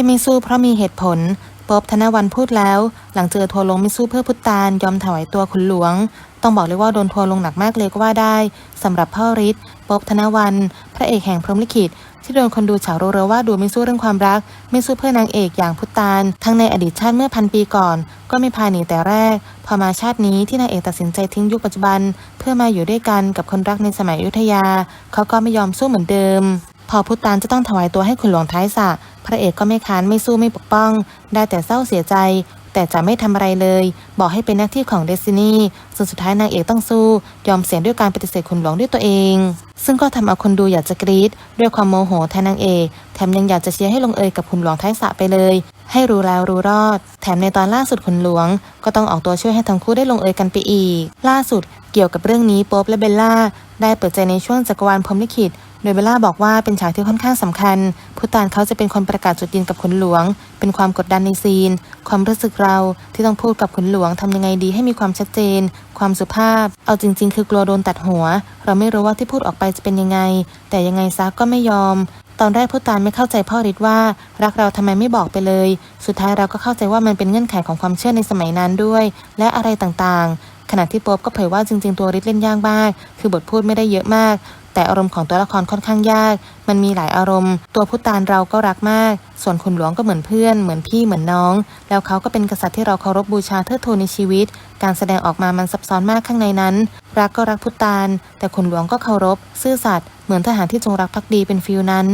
ที่ไม่สู้เพราะมีเหตุผลป๊อบธนวันพูดแล้ว หลังเจอทัวร์ลงไม่สู้เพื่อพุทธานยอมถวายตัวขุนหลวง ต้องบอกเลยว่าโดนทัวร์ลงหนักมากเลยก็ว่าได้สำหรับพ่อฤทธิ์ป๊อบธนวัน พระเอกแห่งพรหมลิขิตที่โดนคนดูเฉาโรอว่าดูไม่สู้เรื่องความรัก ไม่สู้เพื่อนางเอกอย่างพุทธาน ทั้งในอดีตชาติเมื่อพันปีก่อน ก็ไม่พาหนีแต่แรก พอมาชาตินี้ที่นางเอกตัดสินใจทิ้งยุคปัจจุบัน เพื่อมาอยู่ด้วยกันกับคนรักในสมัยอยุธยา เขาก็ไม่ยอมสู้เหมือนเดิม พอพุทธานจะต้องถวายตัวให้ขุนหลวงท้ายสะ พระเอกก็ไม่ค้านไม่สู้ไม่ปกป้อง ได้แต่เศร้าเสียใจ แต่จะไม่ทำอะไรเลย บอกให้เป็นหน้าที่ของเดซินีส่วนสุดท้ายนางเอกต้องสู้ ยอมเสี่ยงด้วยการปฏิเสธขุนหลวงด้วยตัวเอง ซึ่งก็ทำเอาคนดูอยากจะกรี๊ดด้วยความโมโหแทนนางเอกแถมยังอยากจะเชียร์ให้ลงเอยกับขุนหลวงท้ายสระไปเลย ให้รู้แล้วรู้รอด แถมในตอนล่าสุดขุนหลวง ก็ต้องออกตัวช่วยให้ทั้งคู่ได้ลงเอยกันไปอีก ล่าสุดเกี่ยวกับเรื่องนี้โป๊ปและเบลล่าได้เปิดใจในช่วงจักรวาลพรมลิขิต โดยเบลล่าบอกว่าเป็นฉากที่ค่อนข้างสำคัญพุตานเขาจะเป็นคนประกาศจุดยืนกับขุนหลวง เป็นความกดดันในซีน ความรู้สึกเราที่ต้องพูดกับขุนหลวงทำยังไงดีให้มีความชัดเจน ความสุภาพ เอาจริง ๆ คือกลัวโดนตัดหัว เราไม่รู้ว่าที่พูดออกไปจะเป็นยังไง แต่ยังไงซะก็ไม่ยอมตอนแรกพุตานไม่เข้าใจพ่อฤทธิ์ว่า รักเราทำไมไม่บอกไปเลย สุดท้ายเราก็เข้าใจว่ามันเป็นเงื่อนไขของความเชื่อในสมัยนั้นด้วย และอะไรต่างๆ ขณะที่ป๊อบก็เผยว่าจริง ๆ ตัวฤทธิ์เล่นยากมาก คือบทพูดไม่ได้เยอะมาก แต่อารมณ์ของตัวละครค่อนข้างยาก มันมีหลายอารมณ์ ตัวพุตานเราก็รักมาก ส่วนขุนหลวงก็เหมือนเพื่อน เหมือนพี่เหมือนน้อง แล้วเขาก็เป็นกษัตริย์ที่เราเคารพบูชาเทิดทูนในชีวิต การแสดงออกมามันซับซ้อนมากข้างในนั้น รักก็รักพุตานแต่ขุนหลวงก็เคารพ ซื่อสัตย์เหมือนทหารที่จงรักภักดีเป็นฟิลนั้น